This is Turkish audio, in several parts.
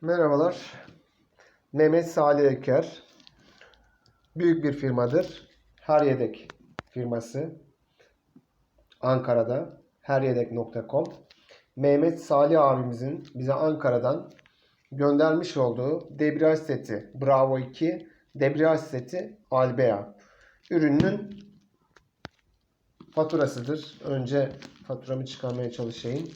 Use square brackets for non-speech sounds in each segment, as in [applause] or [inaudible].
Merhabalar. Mehmet Salih Eker. Büyük bir firmadır. Her Yedek firması. Ankara'da. Heryedek.com Mehmet Salih abimizin bize Ankara'dan göndermiş olduğu debriyaj seti Bravo 2 debriyaj seti Albea. Ürünün faturasıdır. Önce faturamı çıkarmaya çalışayım.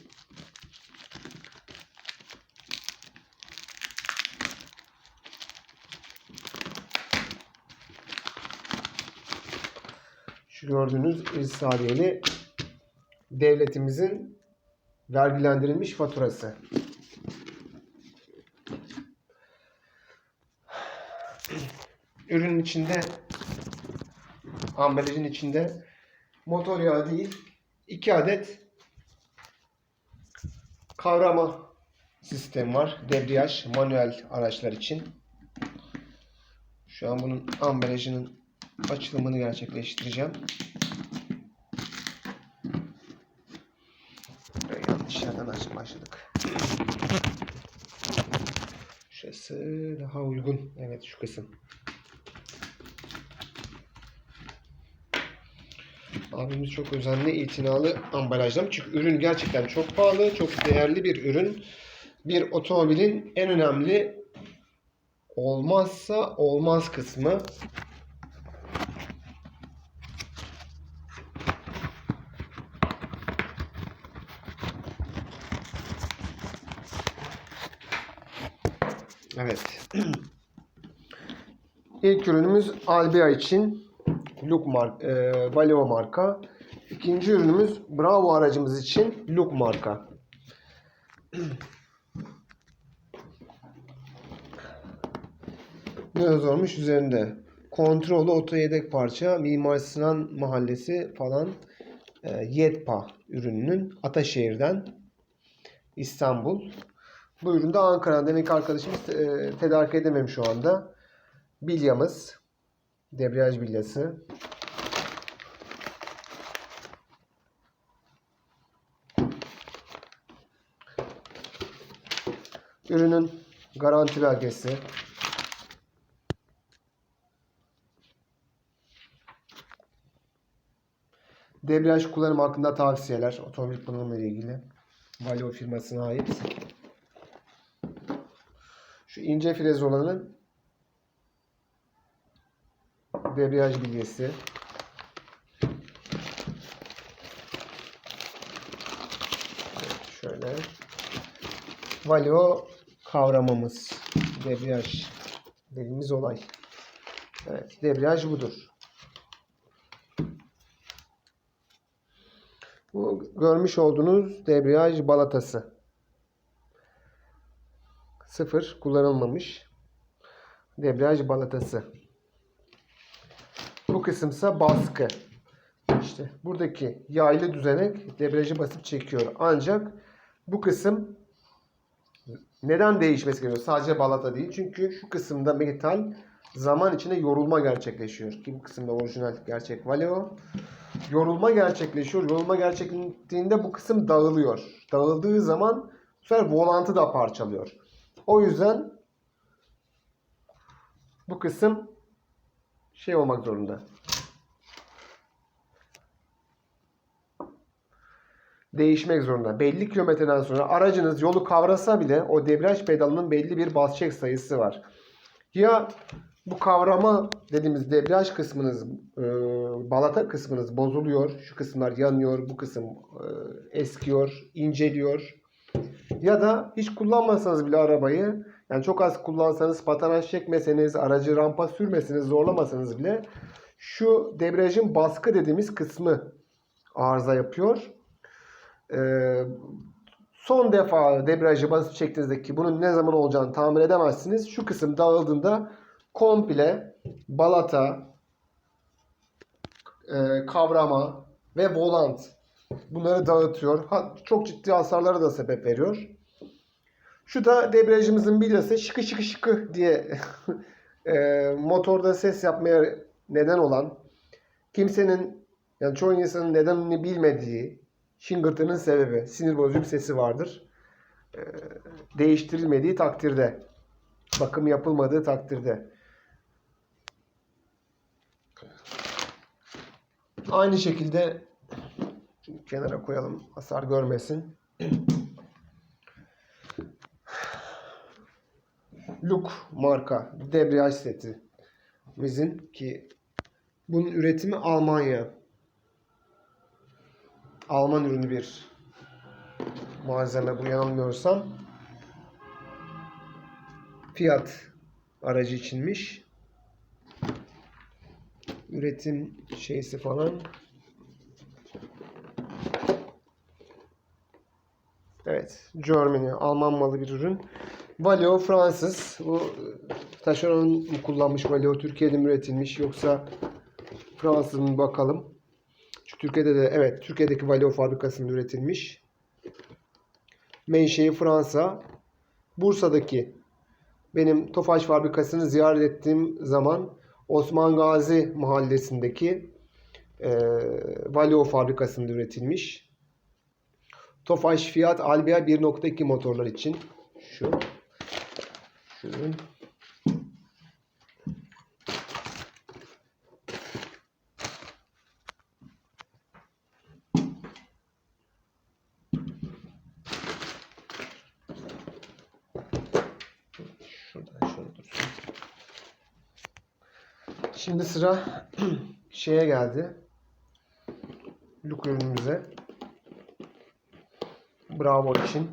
Şu gördüğünüz irsaliyeli devletimizin vergilendirilmiş faturası. Ürünün içinde ambalajın içinde motor yağı değil 2 adet kavrama sistemi var. Debriyaj manuel araçlar için. Şu an bunun ambalajının açılımını gerçekleştireceğim. Burayı yanlış yerden başladık. Şurası daha uygun. Evet şu kısım. Abimiz çok özenli, itinalı ambalajlamış. Çünkü ürün gerçekten çok pahalı, çok değerli bir ürün. Bir otomobilin en önemli olmazsa olmaz kısmı Evet. [clears throat] İlk ürünümüz Albea için Look mark, e, Valeo marka. İkinci ürünümüz Bravo aracımız için Look marka. [clears throat] Ne yazıyormuş üzerinde? Kontrollü oto yedek parça Mimar Sinan Mahallesi falan e, Yetpa ürününün Ataşehir'den İstanbul. Bu üründe Ankara'dan demek arkadaşımız e, tedarik edememiş şu anda. Bilyamız. Debriyaj bilyası. Ürünün garanti belgesi. Debriyaj kullanım hakkında tavsiyeler. Otomobil kullanımı ile ilgili. Valeo firmasına ait. Şu ince frez olanın debriyaj bilyesi. Evet, şöyle. Valeo kavramamız. Debriyaj dediğimiz olay. Evet, debriyaj budur. Bu görmüş olduğunuz debriyaj balatası. Sıfır kullanılmamış debriyaj balatası. Bu kısımsa baskı. İşte buradaki yaylı düzenek debriyajı basıp çekiyor. Ancak bu kısım neden değişmesi gerekiyor? Sadece balata değil. Çünkü şu kısımda metal zaman içinde yorulma gerçekleşiyor. Ki bu kısımda orijinal gerçek Valeo. Yorulma gerçekleşiyor. Yorulma gerçekleştiğinde bu kısım dağılıyor. Dağıldığı zaman bu sefer volantı da parçalıyor. O yüzden bu kısım şey olmak zorunda. Değişmek zorunda. Belli kilometreden sonra aracınız yolu kavrasa bile o debriyaj pedalının belli bir bas çek sayısı var. Ya bu kavrama dediğimiz debriyaj kısmınız, e, balata kısmınız bozuluyor. Şu kısımlar yanıyor, bu kısım e, eskiyor, inceliyor. Ya da hiç kullanmasanız bile arabayı, yani çok az kullansanız, patanaj çekmeseniz, aracı rampa sürmeseniz, zorlamasanız bile şu debriyajın baskı dediğimiz kısmı arıza yapıyor. Ee, son defa debriyajı basıp çektiğinizde ki bunun ne zaman olacağını tahmin edemezsiniz. Şu kısım dağıldığında komple balata, e, kavrama ve volant bunları dağıtıyor. Çok ciddi hasarlara da sebep veriyor. Şu da debriyajımızın bilyası şıkı şıkı şıkı diye [laughs] e, motorda ses yapmaya neden olan kimsenin yani çoğu insanın nedenini bilmediği şıngırtının sebebi sinir bozucu bir sesi vardır. e, değiştirilmediği takdirde, bakım yapılmadığı takdirde. Aynı şekilde kenara koyalım hasar görmesin. Look marka debriyaj seti bizim ki bunun üretimi Almanya. Alman ürünü bir malzeme bu yanılmıyorsam. Fiyat aracı içinmiş. Üretim şeysi falan. Evet, Germany, Alman malı bir ürün. Valeo Fransız. Bu taşeron mu kullanmış Valeo Türkiye'de mi üretilmiş yoksa Fransız mı bakalım. Çünkü Türkiye'de de evet Türkiye'deki Valeo fabrikasında üretilmiş. Menşei Fransa. Bursa'daki benim Tofaş fabrikasını ziyaret ettiğim zaman Osman Gazi mahallesindeki e, Valeo fabrikasında üretilmiş. Tofaş Fiat Albea 1.2 motorlar için şu şu ürün. Şuradan şöyle dursun. Şimdi sıra [clears throat] şeye geldi. Look ürünümüze. Bravo için.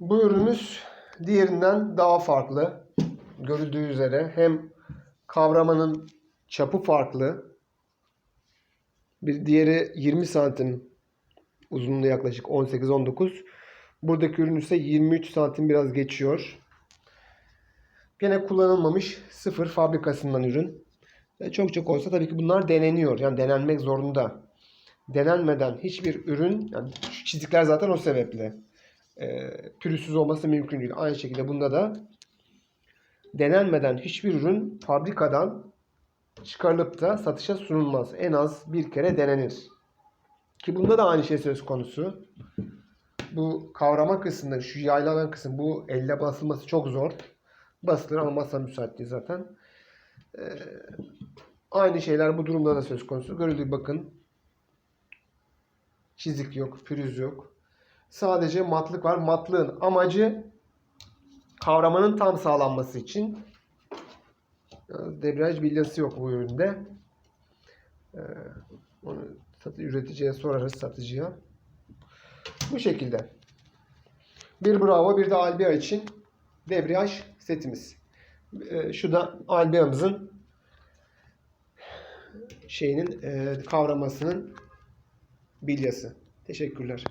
Bu ürünümüz diğerinden daha farklı. Görüldüğü üzere hem kavramanın çapı farklı. Bir diğeri 20 santim uzunluğu yaklaşık 18-19. Buradaki ürün ise 23 santim biraz geçiyor. Gene kullanılmamış sıfır fabrikasından ürün. E, Çok çok olsa tabii ki bunlar deneniyor. Yani denenmek zorunda. Denenmeden hiçbir ürün, yani çizikler zaten o sebeple e, pürüzsüz olması mümkün değil. Aynı şekilde bunda da denenmeden hiçbir ürün fabrikadan çıkarılıp da satışa sunulmaz. En az bir kere denenir. Ki bunda da aynı şey söz konusu. Bu kavrama kısmında şu yaylanan kısım bu elle basılması çok zor. Basılır ama masa müsait değil zaten. Ee, aynı şeyler bu durumda da söz konusu. Görüldüğü bakın. Çizik yok, pürüz yok. Sadece matlık var. Matlığın amacı kavramanın tam sağlanması için. Debriyaj bilyası yok bu üründe. Ee, onu üreticiye sorarız satıcıya. Bu şekilde. Bir Bravo bir de Albea için debriyaj setimiz. Ee, şu da Albea'mızın şeyinin e, kavramasının bilyası. Teşekkürler.